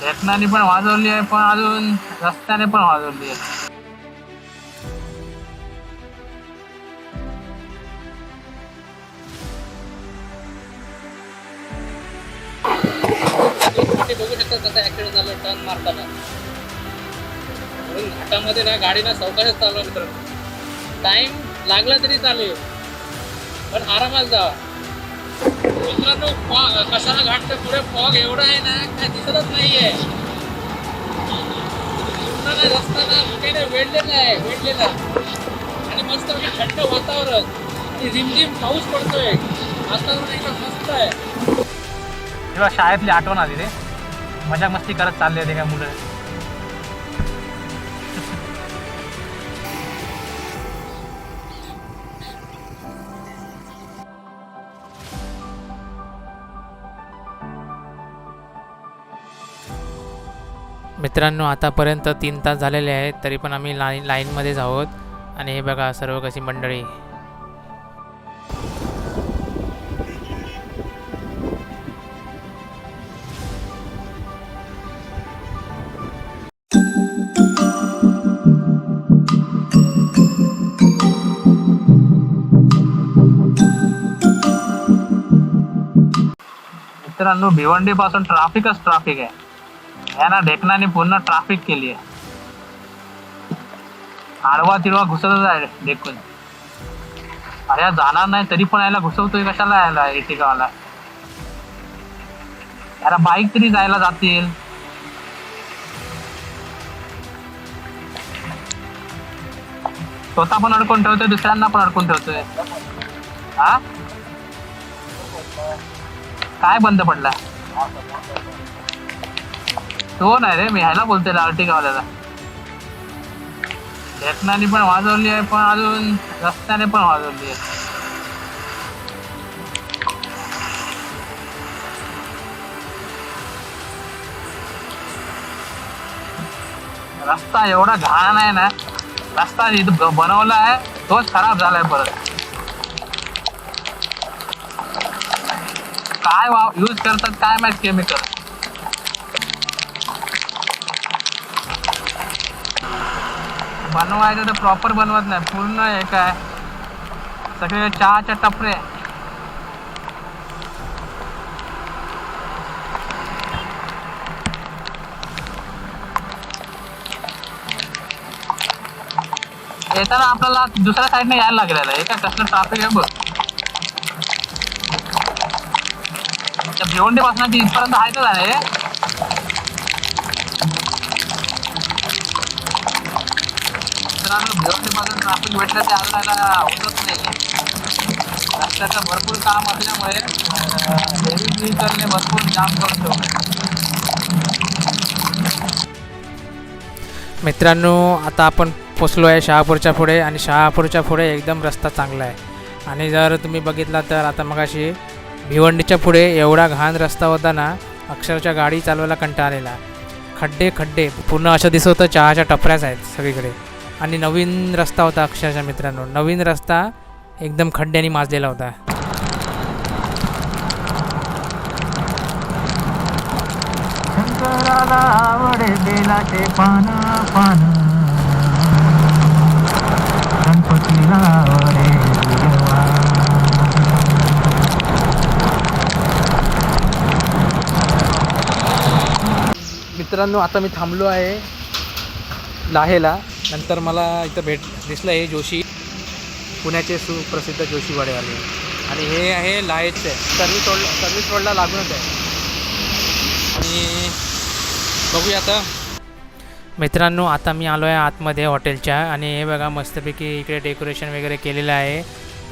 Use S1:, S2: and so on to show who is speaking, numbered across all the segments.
S1: ट्रॅक्टरने पण वाजवली आहे पण अजून रस्त्याने पण वाजवली आहे बघू ऍक्सिडेंट टर्न मारताना म्हणून घाटामध्ये ना गाडीना सावकाशच चालवा मित्रांनो टाइम लागला तरी चालेल पण आरामात जावा मित्रांनो कशाला घाटतं पुढे फॉग एवढा आहे ना काय दिसतच नाहीये रस्ता ना मुख्याने वेडलेला आहे वेडलेला आणि मस्त थंड वातावरण रिमझिम पाऊस पडतोय वातावरण एकदम मस्त आहे
S2: तेव्हा शाळेतली आठवण आली रे मजा मस्ती करत चालले होते काय मुलं मित्रांनो आतापर्यंत तीन तास झालेले आहेत तरी पण आम्ही लाईन लाईनमध्येच आहोत आणि हे बघा सर्व कशी मंडळी मित्रांनो भिवंडी पासून ट्राफिकच ट्राफिक आहे आहे ना ढेकणाने पूर्ण ट्राफिक केली आहे आडवा तिडवा घुसतच आहे ढेकून अरे जाणार नाही तरी पण यायला घुसवतोय कशाला यायला गावाला याला बाईक तरी जायला जातील स्वतः पण अडकून ठेवतोय दुसऱ्यांना पण अडकून ठेवतोय हा काय बंद पडला तो नाही रे मी ह्याला बोलते आर्टिकावाल्याला रत्नाने पण वाजवली आहे पण अजून रस्त्याने पण वाजवली आहे रस्ता एवढा घाण आहे ना रस्ता बनवला आहे तोच खराब झालाय परत काय वा यूज करतात काय माहित केमिकल बनवायचं तर प्रॉपर बनवत नाही पूर्ण हे काय सगळे चहाच्या टपरे येताना आपल्याला दुसऱ्या साईडने यायला लागलेलं आहे का कसलं ट्राफिक आहे बघ भिवंडीपासून इथपर्यंत आहे का झाले मित्रांनो ते नाही काम असल्यामुळे भरपूर मित्रांनो आता आपण पोचलो आहे शहापूरच्या पुढे आणि शहापूरच्या पुढे एकदम रस्ता चांगला आहे आणि जर तुम्ही बघितला तर आता मगाशी भिवंडीच्या पुढे एवढा घाण रस्ता होता ना अक्षरशः गाडी चालवायला कंटाळलेला खड्डे खड्डे पूर्ण असं दिसत होतं चहाच्या टपऱ्याच आहेत सगळीकडे आणि नवीन रस्ता होता अक्षरशः मित्रांनो नवीन रस्ता एकदम खड्ड्यांनी माजलेला होता मित्रांनो आता मी थांबलो आहे लाहेला नंतर मला इथं भेट दिसलं हे जोशी पुण्याचे सुप्रसिद्ध जोशी आले आणि हे आहे लायचे सर्विस रोड सर्विस रोडला लागूनच आहे आणि बघूया आता मित्रांनो आता मी आलो आहे आतमध्ये हॉटेलच्या आणि हे बघा मस्तपैकी इकडे डेकोरेशन वगैरे केलेलं आहे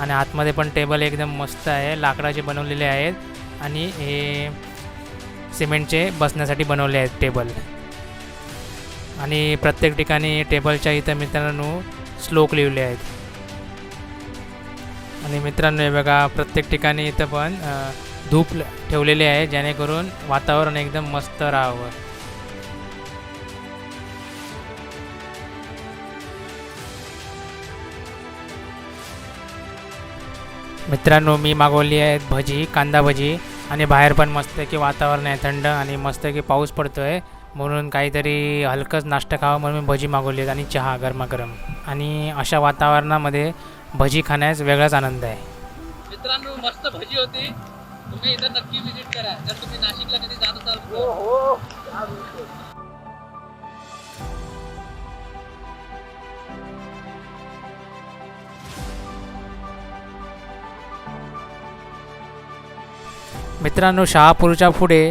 S2: आणि आतमध्ये पण टेबल एकदम मस्त आहे लाकडाचे बनवलेले आहेत आणि हे सिमेंटचे बसण्यासाठी बनवले आहेत टेबल आणि प्रत्येक ठिकाणी टेबलच्या इथं मित्रांनो श्लोक लिहिले आहेत आणि मित्रांनो हे बघा प्रत्येक ठिकाणी इथं पण धूप ठेवलेले आहे जेणेकरून वातावरण एकदम मस्त राहावं मित्रांनो मी मागवली आहे भजी कांदा भजी आणि बाहेर पण मस्त की वातावरण आहे थंड आणि मस्त की पाऊस पडतो आहे म्हणून काहीतरी हलकंच नाश्ता खावा म्हणून मी भजी मागवली आहेत आणि चहा गरमागरम आणि अशा वातावरणामध्ये भजी खाण्यास वेगळाच आनंद आहे मित्रांनो मस्त भजी होती तुम्ही इथं नक्की विजिट करा जर तुम्ही नाशिकला कधी जात असाल मित्रांनो शहापूरच्या पुढे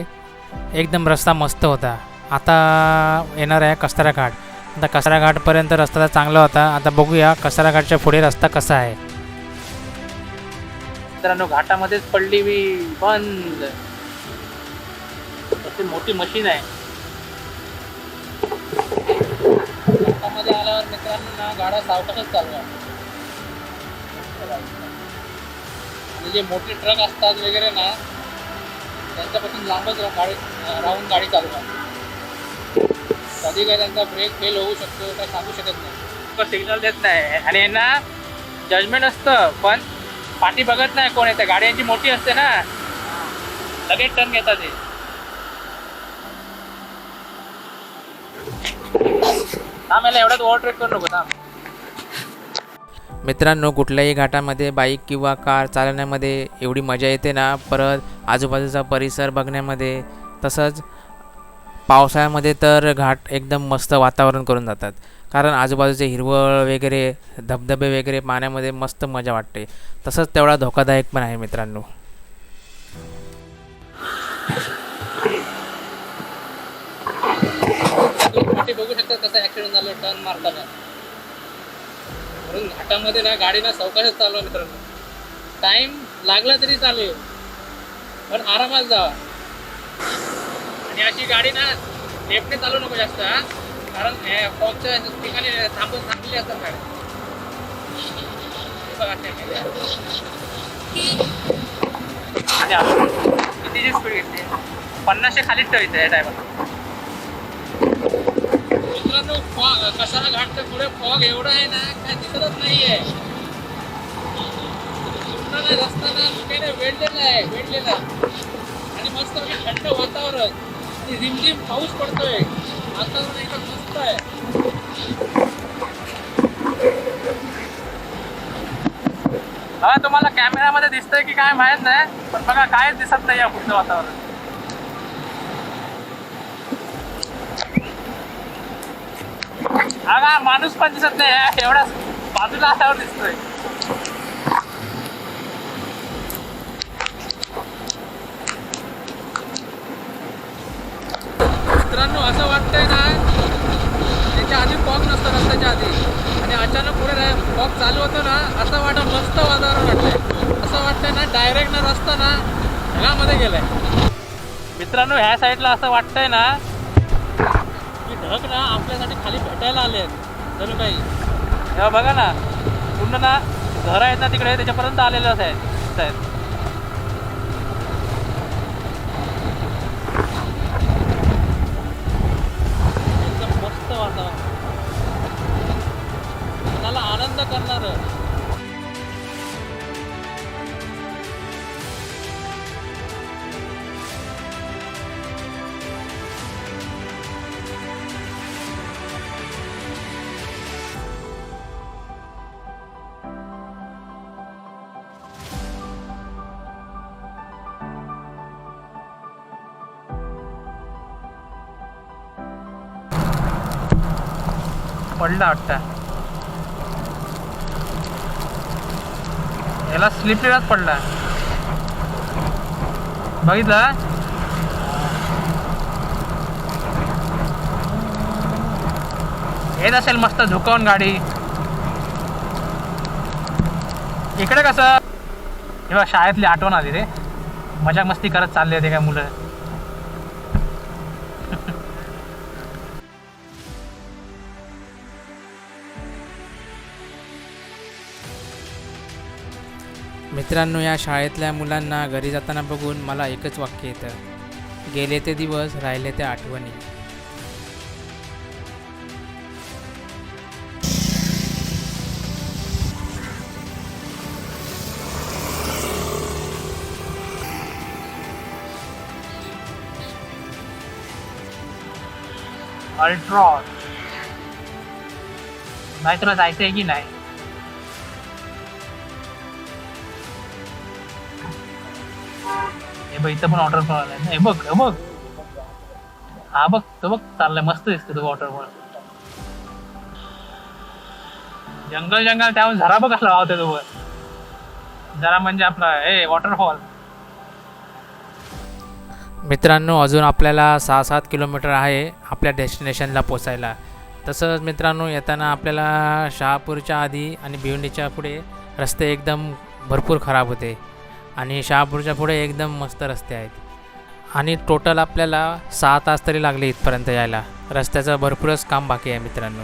S2: एकदम रस्ता मस्त होता आता येणार आहे कसराघाट घाट आता कचरा घाटपर्यंत रस्ता चांगला होता आता बघूया कसारा घाटच्या पुढे रस्ता कसा आहे मित्रांनो घाटामध्येच पडली मी बंद मोठी मशीन आहे घाटामध्ये आल्यावर मित्रांनो गाडा सावकाशच चालू जे मोठे ट्रक असतात वगैरे ना त्यांच्यापासून लांबच गाडी राहून गाडी चालू आहे कधी काय त्यांचा ब्रेक फेल होऊ शकतो काय सांगू शकत नाही सिग्नल देत नाही आणि यांना जजमेंट असतं पण पाठी बघत नाही कोण येतं गाड्यांची मोठी असते ना लगेच टर्न घेतात ते थांब याला एवढ्यात करू नको मित्रांनो कुठल्याही घाटामध्ये बाईक किंवा कार चालवण्यामध्ये एवढी मजा येते ना परत आजूबाजूचा परिसर बघण्यामध्ये तसंच पावसाळ्यामध्ये तर घाट एकदम मस्त वातावरण करून जातात कारण आजूबाजूचे हिरवळ वगैरे धबधबे वगैरे पाण्यामध्ये मस्त मजा वाटते तसंच तेवढा धोकादायक पण आहे मित्रांनो बघू शकता कसा टर्न म्हणून घाटामध्ये ना चालू मित्रांनो टाइम लागला तरी चालेल पण आरामात जावा आणि अशी गाडी ना लेफ्टने चालू नको जास्त कारण फॉगच्या ठिकाणी थांबून थांबलेली असतात गाडी आणि कितीची स्पीड घेतली पन्नासशे खालीच ठेवायचं आहे टायमाला मित्रांनो फॉग कशाला घाटतं पुढे फॉग एवढा आहे ना काय दिसतच नाही आहे काही रस्ताना वेळलेला आहे वेळलेला आणि मस्त थंड वातावरण रिमझिम पाऊस पडतोय आता आहे हा तुम्हाला कॅमेऱ्यामध्ये दिसतंय की काय माहित नाही पण बघा काय दिसत नाही या पुढचं वातावरण अगा माणूस पण दिसत नाही एवढाच बाजूला असल्यावर दिसतोय आहे पॉप चालू होतो ना असं वाटत मस्त वातावरण वाटतंय असं वाटतंय ना डायरेक्ट ना रस्ता ना ढगामध्ये गेलाय मित्रांनो ह्या साईडला असं वाटतंय ना की ढग ना आपल्यासाठी खाली भेटायला आले आहेत चलू काही तेव्हा बघा ना पूर्ण ना घरं आहेत ना तिकडे त्याच्यापर्यंत आहे आहेत करणार ಒಳ್ಳೆ ಆಟ याला रात पडला बघितलं येत असेल मस्त झुकावून गाडी इकडे कसं तेव्हा शाळेतली आठवण आली रे मजा मस्ती करत चालले होते काय मुलं मित्रांनो या शाळेतल्या मुलांना घरी जाताना बघून मला एकच वाक्य येतं गेले ते दिवस राहिले त्या आठवणी अल्ट्रॉन नाही तुला जायचं आहे की नाही बघ इथं पण वॉटर फॉल आहे नाही बघ बघ हा बघ तो बघ चाललाय मस्त दिसतो तो वॉटरफॉल जंगल जंगल त्यावर झरा बघ असला लावते तो वर झरा म्हणजे आपला हे वॉटरफॉल मित्रांनो अजून आपल्याला सहा सात किलोमीटर आहे आपल्या डेस्टिनेशनला पोचायला तसंच मित्रांनो येताना आपल्याला शहापूरच्या आधी आणि भिवंडीच्या पुढे रस्ते एकदम भरपूर खराब होते आणि शहापूरच्या पुढे एकदम मस्त रस्ते आहेत आणि टोटल आपल्याला सहा तास तरी लागले इथपर्यंत यायला रस्त्याचं भरपूरच काम बाकी आहे मित्रांनो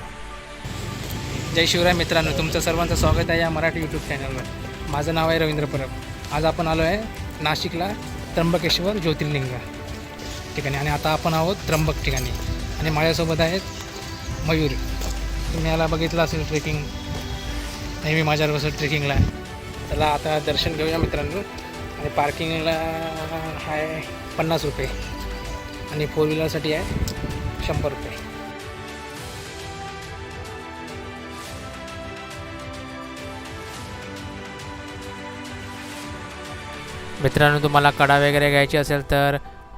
S2: जय शिवराय मित्रांनो तुमचं सर्वांचं स्वागत आहे या मराठी यूट्यूब चॅनलवर माझं नाव आहे रवींद्र परब आज आपण आलो आहे नाशिकला त्र्यंबकेश्वर ज्योतिर्लिंग ठिकाणी आणि आता आपण आहोत त्र्यंबक ठिकाणी आणि माझ्यासोबत आहेत मयूर तुम्ही याला बघितलं असेल ट्रेकिंग नेहमी बसत ट्रेकिंगला आहे त्याला आता दर्शन घेऊया मित्रांनो आणि पार्किंगला आहे पन्नास रुपये आणि फोर व्हीलरसाठी आहे शंभर रुपये मित्रांनो तुम्हाला कडा वगैरे घ्यायची असेल तर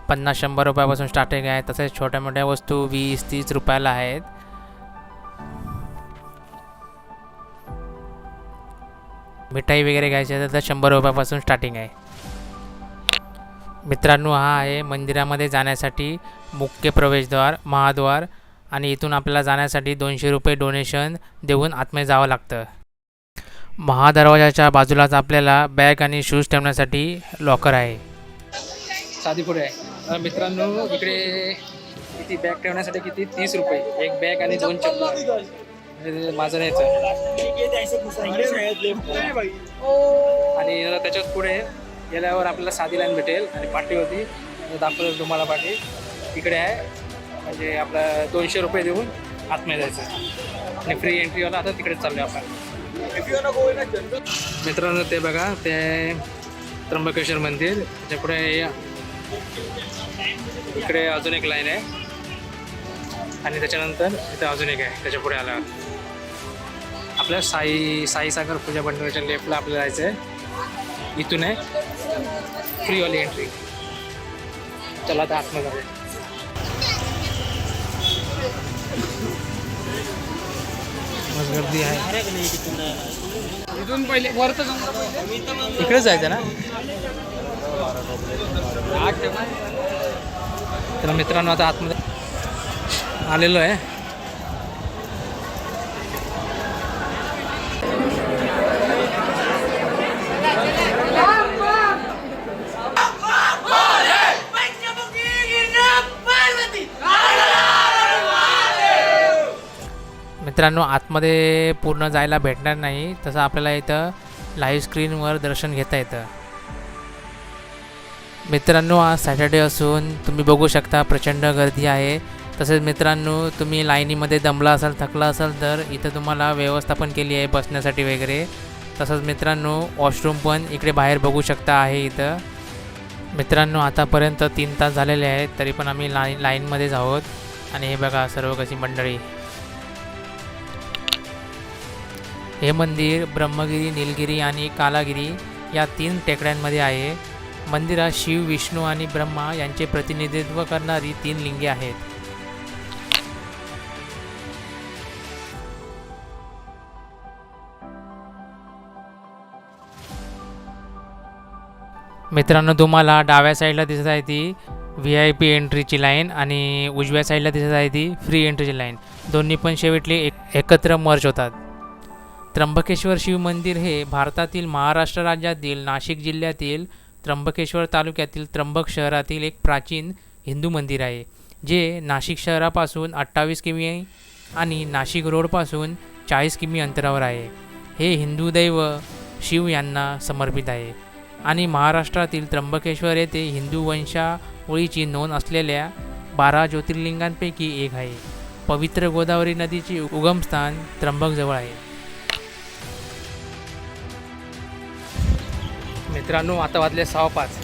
S2: पन्नास शंभर रुपयापासून स्टार्टिंग आहे तसेच छोट्या मोठ्या वस्तू वीस तीस रुपयाला आहेत मिठाई वगैरे घ्यायची असेल तर शंभर रुपयापासून स्टार्टिंग आहे मित्रांनो हा आहे मंदिरामध्ये जाण्यासाठी मुख्य प्रवेशद्वार महाद्वार आणि इथून आपल्याला जाण्यासाठी दोनशे रुपये डोनेशन देऊन आतमध्ये जावं लागतं महादरवाजाच्या बाजूलाच आपल्याला बॅग आणि शूज ठेवण्यासाठी लॉकर आहे साधीपुढे आहे मित्रांनो इकडे किती बॅग ठेवण्यासाठी किती तीस रुपये एक बॅग आणि दोन चप्पल माझं नाही आणि त्याच्यात पुढे गेल्यावर आपल्याला साधी लाईन भेटेल आणि होती दाखवलं तुम्हाला पाठी इकडे आहे म्हणजे आपलं दोनशे रुपये देऊन आतमध्ये जायचं आणि फ्री एंट्रीवाला आता तिकडे चाललो आपण मित्रांनो ते बघा ते त्र्यंबकेश्वर मंदिर त्याच्या पुढे इकडे अजून एक लाईन आहे आणि त्याच्यानंतर इथं अजून एक आहे त्याच्या पुढे आल्यावर आपल्या साई साईसागर पूजा मंडळाच्या लेफ्टला आपल्याला जायचं आहे इथून आहे फ्री वाली एंट्री चला आता आतमध्ये जाऊया गर्दी आहे इथून पहिले वरत इकडेच जायचं ना तर मित्रांनो आता आतमध्ये आलेलो आहे मित्रांनो आतमध्ये पूर्ण जायला भेटणार नाही तसं आपल्याला इथं लाईव्ह स्क्रीनवर दर्शन घेता येतं मित्रांनो आज सॅटर्डे असून तुम्ही बघू शकता प्रचंड गर्दी आहे तसेच मित्रांनो तुम्ही लाईनीमध्ये दमला असाल थकला असाल तर इथं तुम्हाला व्यवस्थापन केली आहे बसण्यासाठी वगैरे तसंच मित्रांनो वॉशरूम पण इकडे बाहेर बघू शकता आहे इथं मित्रांनो आतापर्यंत तीन तास झालेले आहेत तरी पण आम्ही लाईन लाईनमध्येच आहोत आणि हे बघा सर्व कशी मंडळी हे मंदिर ब्रह्मगिरी निलगिरी आणि कालागिरी या तीन टेकड्यांमध्ये आहे मंदिरात शिव विष्णू आणि ब्रह्मा यांचे प्रतिनिधित्व करणारी तीन लिंगे आहेत मित्रांनो तुम्हाला डाव्या साईडला दिसत आहे ती व्ही आय पी एंट्रीची लाईन आणि उजव्या साईडला दिसत आहे ती फ्री एंट्रीची लाईन दोन्ही पण शेवटली एकत्र मर्ज होतात त्र्यंबकेश्वर शिव मंदिर हे भारतातील महाराष्ट्र राज्यातील नाशिक जिल्ह्यातील त्र्यंबकेश्वर तालुक्यातील त्र्यंबक शहरातील एक प्राचीन हिंदू मंदिर आहे जे नाशिक शहरापासून अठ्ठावीस किमी आणि नाशिक रोडपासून चाळीस किमी अंतरावर आहे हे हिंदू दैव शिव यांना समर्पित आहे आणि महाराष्ट्रातील त्र्यंबकेश्वर येथे हिंदू वंशावळीची नोंद असलेल्या बारा ज्योतिर्लिंगांपैकी एक आहे पवित्र गोदावरी नदीचे उगमस्थान त्र्यंबकजवळ आहे मित्रांनो आता वाजले सव्वा पाच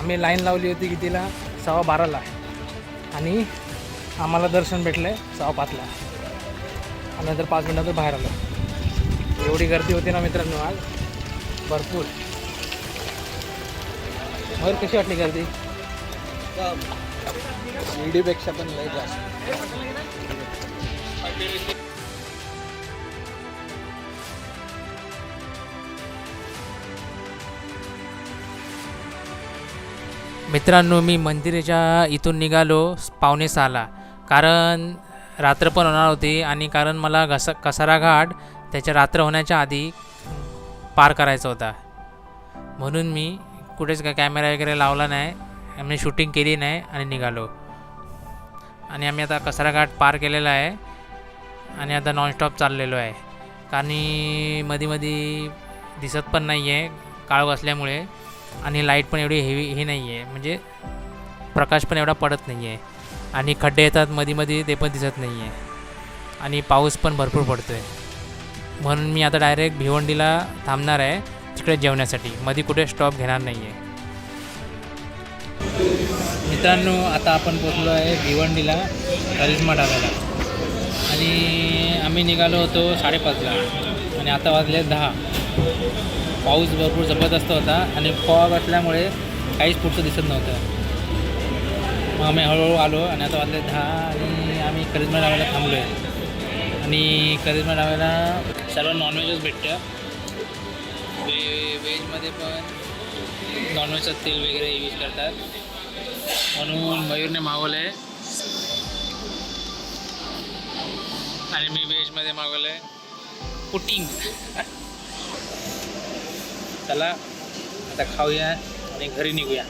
S2: आम्ही लाईन लावली होती कितीला सव्वा बाराला आणि आम्हाला दर्शन भेटलं आहे सव्वा पाचला आणि नंतर पाच मिनटातच बाहेर आलो एवढी गर्दी होती ना मित्रांनो आज भरपूर मग कशी वाटली गर्दी शिर्डीपेक्षा पण लय जास्त मित्रांनो मी मंदिराच्या इथून निघालो पावणे सहाला कारण रात्र पण होणार होती आणि कारण मला घस कसारा घाट त्याच्या रात्र होण्याच्या आधी पार करायचा होता म्हणून मी कुठेच काय कॅमेरा वगैरे लावला नाही आम्ही शूटिंग केली नाही आणि निघालो आणि आम्ही आता कसारा घाट पार केलेला आहे आणि आता नॉनस्टॉप चाललेलो आहे कारण मध्ये मध्ये दिसत पण नाही आहे काळ असल्यामुळे आणि लाईट पण एवढी हेवी हे नाही आहे म्हणजे प्रकाश पण एवढा पडत नाही आहे आणि खड्डे येतात मधी ते पण दिसत नाही आहे आणि पाऊस पण भरपूर पडतो आहे म्हणून मी आता डायरेक्ट भिवंडीला थांबणार आहे तिकडे जेवण्यासाठी मध्ये कुठे स्टॉप घेणार नाही आहे मित्रांनो आता आपण पोचलो आहे भिवंडीला करिश्मा ढाब्याला आणि आम्ही निघालो होतो साडेपाचला आणि आता वाजले दहा पाऊस भरपूर जबरदस्त होता आणि फॉग असल्यामुळे काहीच पुढचं दिसत नव्हतं मग आम्ही हळूहळू आलो आणि आता वादले दहा आणि आम्ही करिज्मा डाव्याला थांबलो आहे आणि करिजमा डाव्याला सर्व नॉनव्हेजच भेटतं वे व्हेजमध्ये पण नॉनव्हेजचं तेल वगैरे यूज करतात म्हणून मयूरने मागवलं आहे आणि मी व्हेजमध्ये मागवलं आहे पुटिंग चला आता खाऊया आणि घरी निघूया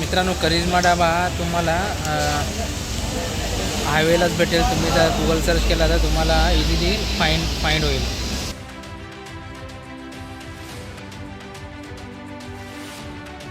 S2: मित्रांनो करिजमा डाबा तुम्हाला हायवेलाच भेटेल तुम्ही जर गुगल सर्च केला तर तुम्हाला इझिली फाईंड फाईंड होईल